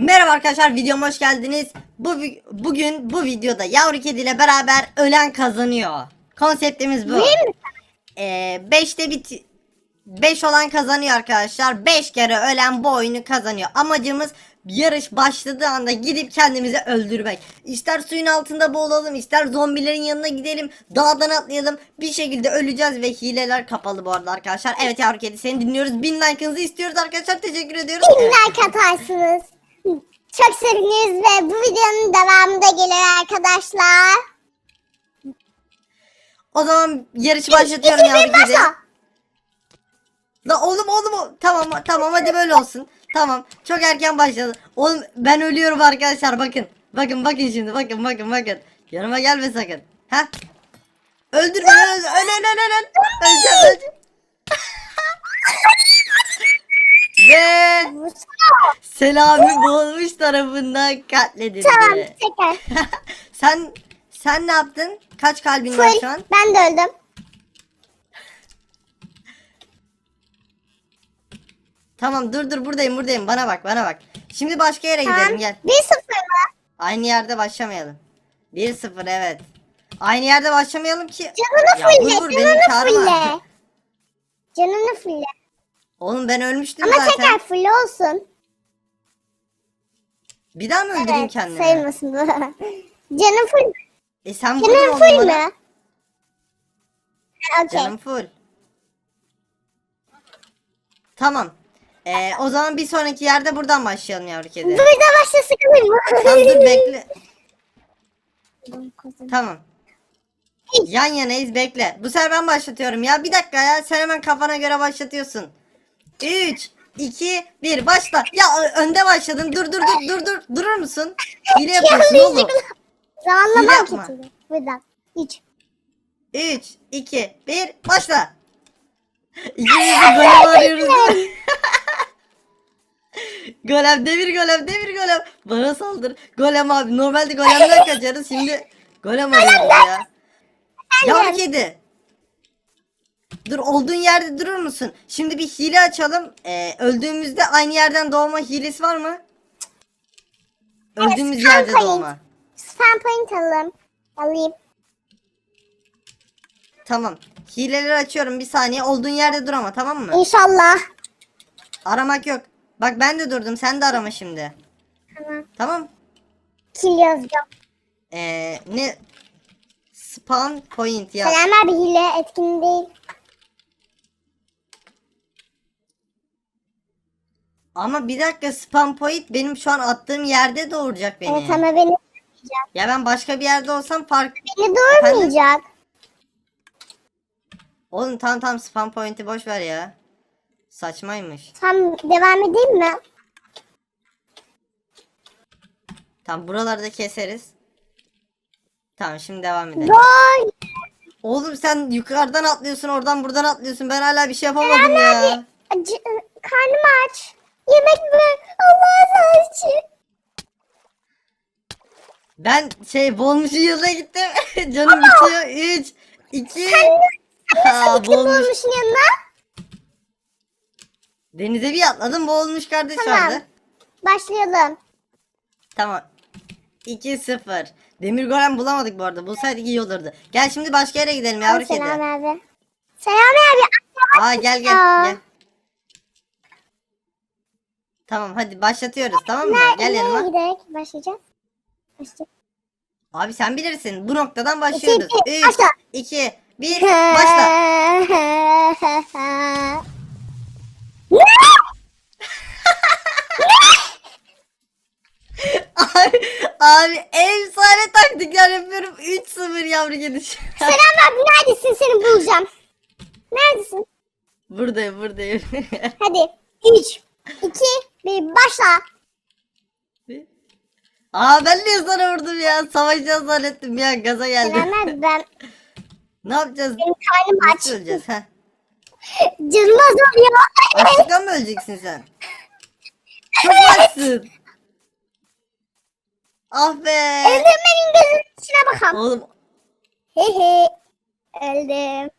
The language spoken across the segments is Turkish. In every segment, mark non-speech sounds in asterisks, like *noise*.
Merhaba arkadaşlar videoma hoş geldiniz. Bu bugün bu videoda yavru kedi ile beraber ölen kazanıyor. Konseptimiz bu. Değil mi? Ee, 5'te bit 5 olan kazanıyor arkadaşlar. 5 kere ölen bu oyunu kazanıyor. Amacımız yarış başladığı anda gidip kendimizi öldürmek. İster suyun altında boğulalım, ister zombilerin yanına gidelim, dağdan atlayalım. Bir şekilde öleceğiz ve hileler kapalı bu arada arkadaşlar. Evet yavru kedi seni dinliyoruz. Bin like'ınızı istiyoruz arkadaşlar. Teşekkür ediyoruz. Bin like atarsınız. Çok seviniriz ve bu videonun devamı da gelir arkadaşlar. O zaman yarışı başlatıyorum İki, bir, başla. La oğlum oğlum tamam tamam hadi böyle olsun. Tamam çok erken başladı. Oğlum ben ölüyorum arkadaşlar bakın. Bakın bakın şimdi bakın bakın bakın. Yanıma gelme sakın. Ha? Öldür beni öldür. Öl öl öl öl. öl. Öleceğim öleceğim. *laughs* Ve Vursana. *laughs* Selami boğulmuş tarafından katledildi. Tamam tekrar. *laughs* sen sen ne yaptın? Kaç kalbin var şu an? Ben de öldüm. Tamam dur dur buradayım buradayım bana bak bana bak. Şimdi başka yere gidelim Tamam. gel. 1-0 mı? Aynı yerde başlamayalım. 1-0 evet. Aynı yerde başlamayalım ki. Canını fulle. Canını fulle. Canını fulle. Oğlum ben ölmüştüm Ama zaten. tekrar fulle olsun. Bir daha mı öldüreyim Evet kendimi? sayılmasın *laughs* bu. Canın full. E sen Canın oğlum full bana. mü? Ha, Okey. Canım full. Tamam. Ee, o zaman bir sonraki yerde buradan başlayalım yavru kedi. Burada başta sıkılayım mı? Tamam dur bekle. *laughs* Tamam. Yan yanayız bekle. Bu sefer ben başlatıyorum ya. Bir dakika ya. Sen hemen kafana göre başlatıyorsun. 3 2 1 başla. Ya önde başladın. Dur dur dur dur dur. Durur musun? Hile yapıyorsun oğlum. Zamanlama yapma. Buradan. Hiç. 3 2 1 başla. İkimiz de golem arıyoruz. *laughs* golem devir golem devir golem. Bana saldır. Golem abi. Normalde golemden kaçarız. Şimdi golem arıyoruz ya. Yavru kedi. Dur olduğun yerde durur musun? Şimdi bir hile açalım. Ee, öldüğümüzde aynı yerden doğma hilesi var mı? Öldüğümüz spam yerde point. doğma. Spam point alalım. Alayım. Tamam. Hileleri açıyorum bir saniye. Olduğun yerde dur ama tamam mı? İnşallah. Aramak yok. Bak ben de durdum. Sen de arama şimdi. Tamam. Tamam. Kill yazacağım. Ee, ne? Spawn point ya. Selam abi hile etkin değil. Ama bir dakika spawn point benim şu an attığım yerde doğuracak beni. Evet ama beni doğurmayacak. Ya ben başka bir yerde olsam fark... Beni doğurmayacak. Oğlum tam tam spawn point'i boş ver ya. Saçmaymış. Tam devam edeyim mi? Tam buraları da keseriz. Tamam şimdi devam edelim. Gol. Oğlum sen yukarıdan atlıyorsun oradan buradan atlıyorsun. Ben hala bir şey yapamadım ya. Acı, karnım aç. Yemek ver. Allah razı için. Ben şey Bolmuş'un yanına gittim. *laughs* Canım bitiyor. 3 2 Aa, Gittim boğulmuş. olmuşun yanına. Denize bir atladım boğulmuş kardeş Tamam. vardı. Başlayalım. Tamam. 2-0. Demir golem bulamadık bu arada. Bulsaydık iyi olurdu. Gel şimdi başka yere gidelim yavru kedi. Selam abi. Selam abi. Aa gel gel Ya. gel. Tamam hadi başlatıyoruz tamam mı? Ne, Gel nereye yanıma. giderek başlayacağız? Başlayacağız. Abi sen bilirsin. Bu noktadan başlıyoruz. İki, 3 başla. 2 1 başla. Abi, abi efsane taktikler yapıyorum. 3-0 yavru kedi. Selam abi neredesin seni bulacağım. Neredesin? buradayım buradayım. *laughs* Hadi. 3, 2, 1 başla. Aa ben niye sana vurdum ya? Savaşacağız zannettim ya. Gaza geldim. Selam *laughs* abi ben ne yapacağız? benim karnım aç. Öleceğiz? Heh. Canım azalıyor. Açlıktan mı öleceksin sen? Çok açsın. Ah be. Öldürmenin gözünün içine bakalım. Oğlum He he. Öldüm.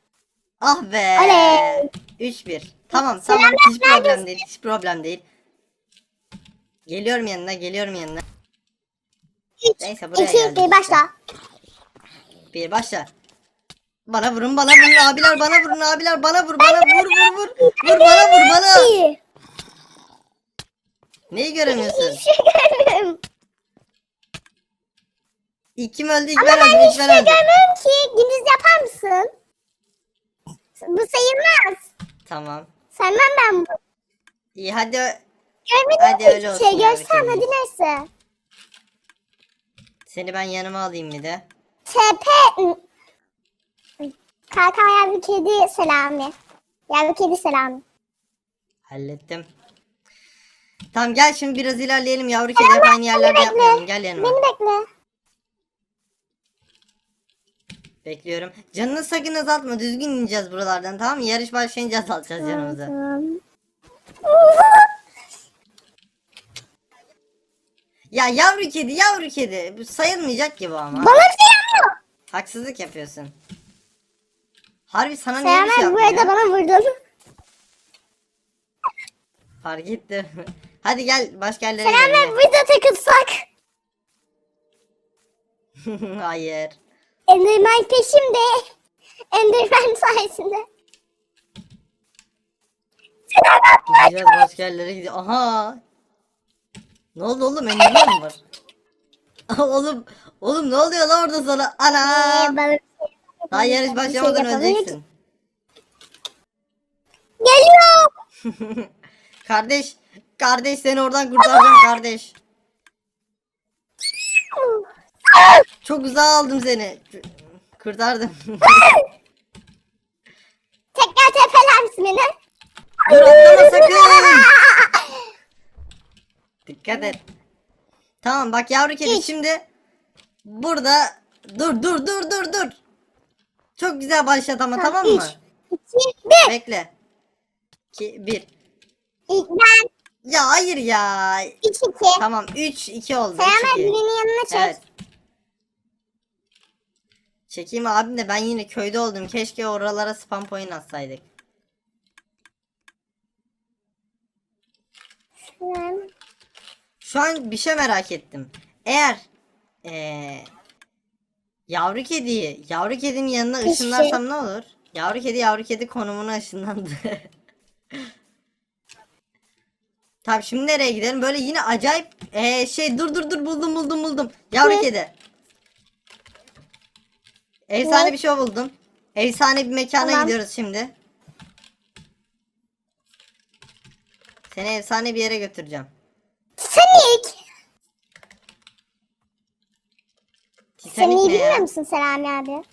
ah be. Oley. 3-1. Tamam Selam, tamam hiç neredesin? problem değil. Hiç problem değil. Geliyorum yanına geliyorum yanına. 3, Neyse, buraya 2, geldik 1 başla. Bir başla. Bana vurun bana vurun abiler bana vurun abiler bana vur bana vur vur vur. Vur bana vur bana. İki. Neyi göremiyorsun? Hiçbir şey görmüyorum. İlk kim öldü ilk Ama ben ben öldüm ilk hiçbir ben şey öldüm. görmüyorum ki. Gündüz yapar mısın? Bu sayılmaz. Tamam. Sevmem ben bu. İyi hadi. Görmedim Hadi öyle olsun şey. ya, Görsem bir hadi kere. neyse. Seni ben yanıma alayım bir de. TP Kalkan yavru kedi selami. Yavru kedi selami. Hallettim. Tamam gel şimdi biraz ilerleyelim yavru kedi hep aynı yerlerde yapmayalım. Gel yanıma. Beni bekle. Bekliyorum. Canını sakın azaltma. Düzgün ineceğiz buralardan tamam mı? Yarış başlayınca azaltacağız canımızı. Tamam. Ya yavru kedi yavru kedi. Bu sayılmayacak ki bu ama. Bana sayamıyor. Haksızlık yapıyorsun. Harbi sana niye bir şey Sayamaz bu yapmıyor? arada bana vurdun. Fark ettim. *laughs* Hadi gel başka yerlere Selamlar gidelim. burada takılsak. *laughs* Hayır. Enderman peşimde. Enderman sayesinde. Selamlar. Gideceğiz başka yerlere gidiyor. Aha. Ne oldu oğlum? Enderman mı var? *laughs* oğlum, oğlum ne oluyor lan orada sana? Ana. Bana- Daha yarış şey başlamadan ki. öleceksin. Geliyor. *laughs* kardeş, kardeş seni oradan kurtaracağım kardeş. *laughs* Çok uzağa aldım seni. Kurtardım. Tekrar tepeler misin beni? Dur atlama sakın. Dikkat et. Tamam bak yavru kedi şimdi burada dur dur dur dur dur. Çok güzel başlat ama tamam mı? 3, 2, 1. Bekle. 2 1. İlk ben. Ya hayır ya. 3, 2. Tamam 3 2 oldu. 3, 2. birinin yanına çek. Evet. Çekeyim abim de ben yine köyde oldum. Keşke oralara spam point atsaydık. Şuradan. Şu an bir şey merak ettim. Eğer eee yavru kediyi yavru kedinin yanına Hiçbir ışınlarsam ne olur? Yavru kedi yavru kedi konumuna ışınlandı. *laughs* tamam şimdi nereye gidelim? Böyle yine acayip eee, şey dur dur dur buldum buldum buldum. Yavru Ne? kedi. Efsane Ne? bir şey buldum. Efsane bir mekana Tamam. gidiyoruz şimdi. Seni efsane bir yere götüreceğim. Sen Titanic iyi ne bilmiyor ya? musun Selami abi?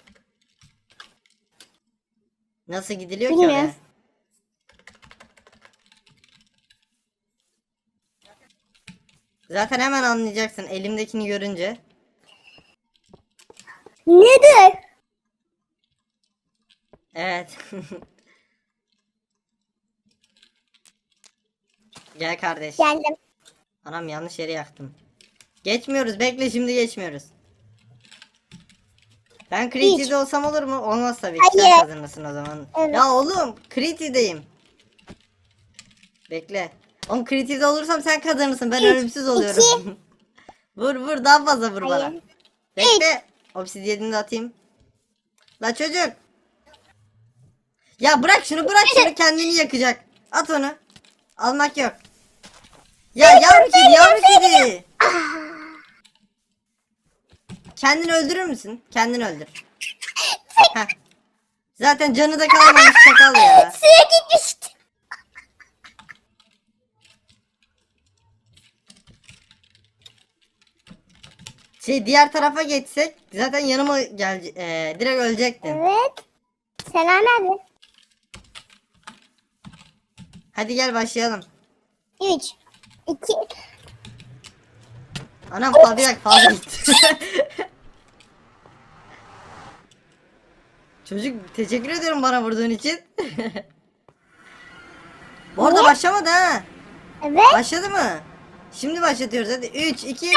Nasıl gidiliyor ki Bilmiyorum. oraya? Zaten hemen anlayacaksın elimdekini görünce. Nedir? Evet. *laughs* Gel kardeş. Geldim. Anam yanlış yere yaktım. Geçmiyoruz. Bekle şimdi geçmiyoruz. Ben Creative'de olsam olur mu? Olmaz tabii. ki. Sen kazanırsın o zaman. Evet. Ya oğlum Creative'deyim. Bekle. Oğlum Creative'de olursam sen kazanırsın. Ben Üç, ölümsüz oluyorum. *laughs* vur vur daha fazla vur bana. Hayır. Bekle. Obsidiyenini de atayım. La çocuk. Ya bırak şunu bırak şunu kendini yakacak. At onu. Almak yok. Ya yavru kedi yavru kedi. Kendini öldürür müsün? Kendini öldür. Heh. Zaten canı da kalmamış çakal ya. *laughs* Suya gitmişti. Şey diğer tarafa geçsek zaten yanıma gel e, direkt ölecektin. Evet. Selami abi. Hadi gel başlayalım. 3, 2, Anam fazla bir dakika fazla gitti. *laughs* Çocuk teşekkür ediyorum bana vurduğun için. *laughs* Bu arada Niye? başlamadı ha. evet. Başladı mı? Şimdi başlatıyoruz hadi. 3, 2, 1.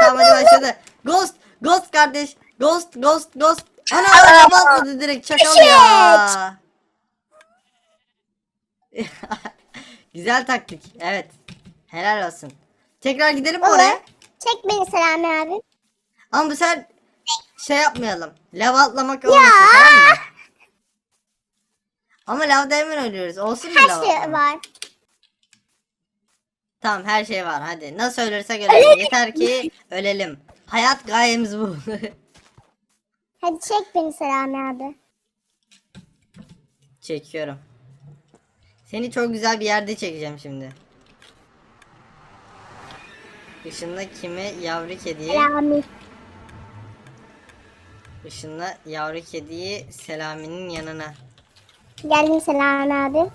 Tamam hadi başladı. Ghost, Ghost kardeş. Ghost, Ghost, Ghost. Ana araba atladı direkt çakal ya. *laughs* Güzel taktik. Evet. Helal olsun. Tekrar gidelim Olur. oraya? Çek beni Selami abi. Ama bu sefer şey yapmayalım. Lav atlamak olmasın tamam mı? Ama lavda hemen ölüyoruz. Olsun mu Her lav şey var. Tamam her şey var hadi. Nasıl ölürsek ölelim. Yeter ki *laughs* ölelim. Hayat gayemiz bu. *laughs* Hadi çek beni Selami abi. Çekiyorum. Seni çok güzel bir yerde çekeceğim şimdi. Işınla kimi yavru kediyi, Selami. ışınla yavru kediyi Selami'nin yanına. Geldim Selami abi.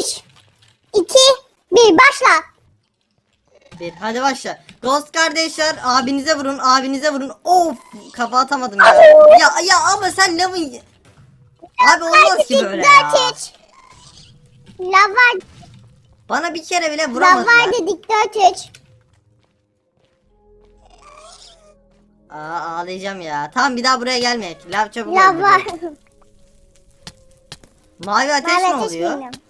3 2 1 başla. Bir hadi başla. Ghost kardeşler abinize vurun abinize vurun. Of kafa atamadım ya. Ya ya ama sen lavın Abi olmaz ki böyle ya. 4 3. Lav var, Bana bir kere bile vuramadılar. dedik 4 3. Aa ağlayacağım ya. Tamam bir daha buraya gelmeyek. Lav çabuk Lav var. Mavi ateş Mavi ne ateş oluyor? bilmiyorum.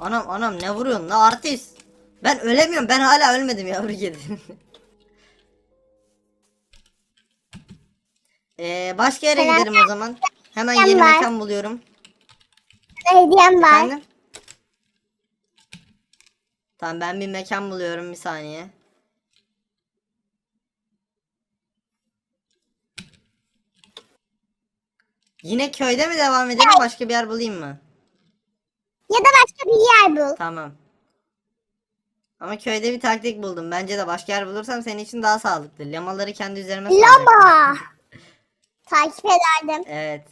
Anam anam ne vuruyorsun la artist. Ben ölemiyorum ben hala ölmedim yavru kedi. *laughs* ee, başka yere gidelim o zaman. Hemen yeni mekan buluyorum. Hediyem var. Efendim? Tamam ben bir mekan buluyorum bir saniye. Yine köyde mi devam edelim başka bir yer bulayım mı? Ya da başka bir yer bul. Tamam. Ama köyde bir taktik buldum. Bence de başka yer bulursam senin için daha sağlıklı. Lamaları kendi üzerime. Lama. Takip ederdim. Evet.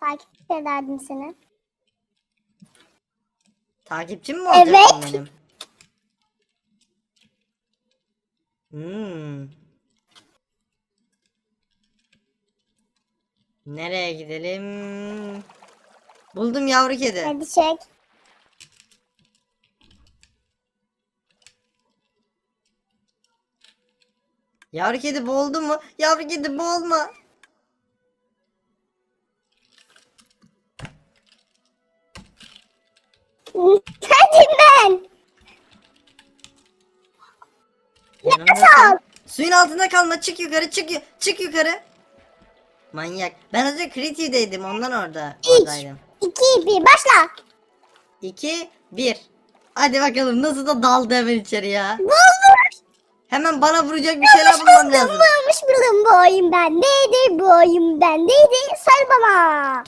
Takip ederdim seni. Takipçim mi olacaksın Evet. benim? Hmm. Nereye gidelim? Buldum yavru kedi. Hadi çek. Yavru kedi boğuldu mu? Yavru kedi boğulma. Hadi ben. Yanımdasın. Suyun altında kalma. Çık yukarı. Çık yu- çık yukarı. Manyak. Ben az önce Creative'deydim. Ondan orada. 3 Oradaydım. 2 1 başla. 2 1. Hadi bakalım nasıl da daldı hemen içeri ya. Bulmuş. Hemen bana vuracak bir şeyler bulmam lazım. Bulmuş buldum bu oyun bendedir. Bu oyun bendeydi. Sor bana.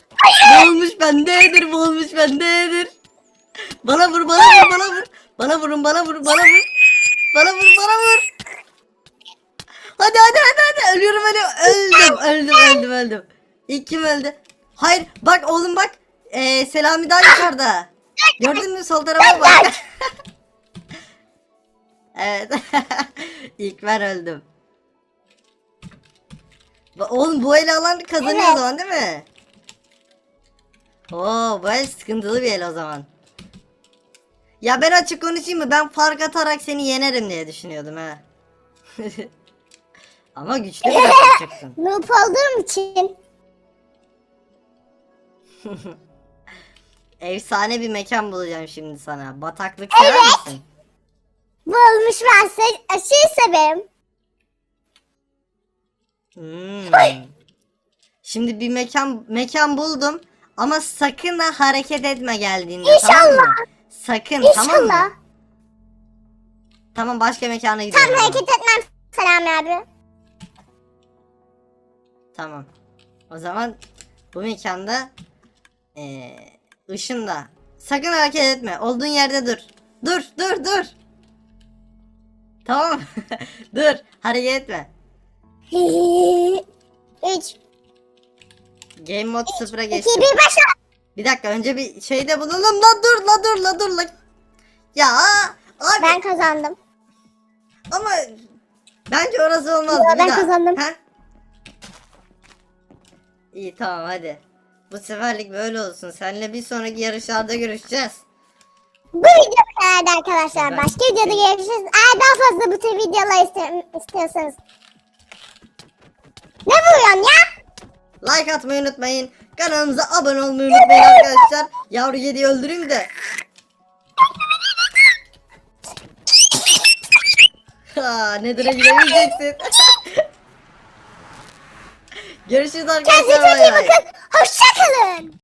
Boğulmuş bendedir, boğulmuş bendedir. Bana vur, bana vur, bana vur. Bana vurun, bana vur, bana vur. Bana vur, bana vur. Hadi hadi hadi hadi. Ölüyorum ölüyorum. Öldüm, öldüm, öldüm, öldüm. İlk kim öldü? Hayır, bak oğlum bak. Ee, Selami daha yukarıda. Gördün mü sol tarafa bak. *laughs* evet. *laughs* İlk ben öldüm. Oğlum bu eli alan kazanıyor o Evet. zaman değil mi? Oo bu el sıkıntılı bir el o zaman. Ya ben açık konuşayım mı? Ben fark atarak seni yenerim diye düşünüyordum ha. *laughs* Ama güçlü bir rakip çıktın. *laughs* Noob olduğum için. *laughs* Efsane bir mekan bulacağım şimdi sana. Bataklık sever misin? Bulmuş se aşırı severim. Hmm. Şimdi bir mekan mekan buldum ama sakın ha hareket etme geldiğinde tamam mı? İnşallah. Sakın tamam İnşallah. mı? Tamam başka mekana gidelim. Tam hareket etmem Selami abi. Tamam. O zaman bu mekanda eee ışında. Sakın hareket etme. Olduğun yerde dur. Dur, dur, dur. Tamam. *laughs* dur. Hareket etme. *laughs* 3 Game mode sıfıra 2 geçtim. 1 başla. Bir dakika önce bir şeyde bulalım. La dur, la dur, la dur, la. Ya abi Ben kazandım. ama bence orası olmaz. Bir ben daha. kazandım. Ha? İyi tamam hadi. Bu seferlik böyle olsun. Seninle bir sonraki yarışlarda görüşeceğiz. Bu video bu kadardı arkadaşlar. Ben- Başka videoda görüşürüz. Eğer daha fazla bu tür videolar iste- istiyorsanız. Ne vuruyorsun ya? Like atmayı unutmayın. Kanalımıza abone olmayı unutmayın arkadaşlar. Yavru kediyi öldüreyim de. Ha, nedir'e giremeyeceksin. *laughs* Görüşürüz arkadaşlar. Kendinize iyi bakın. Hoşçakalın.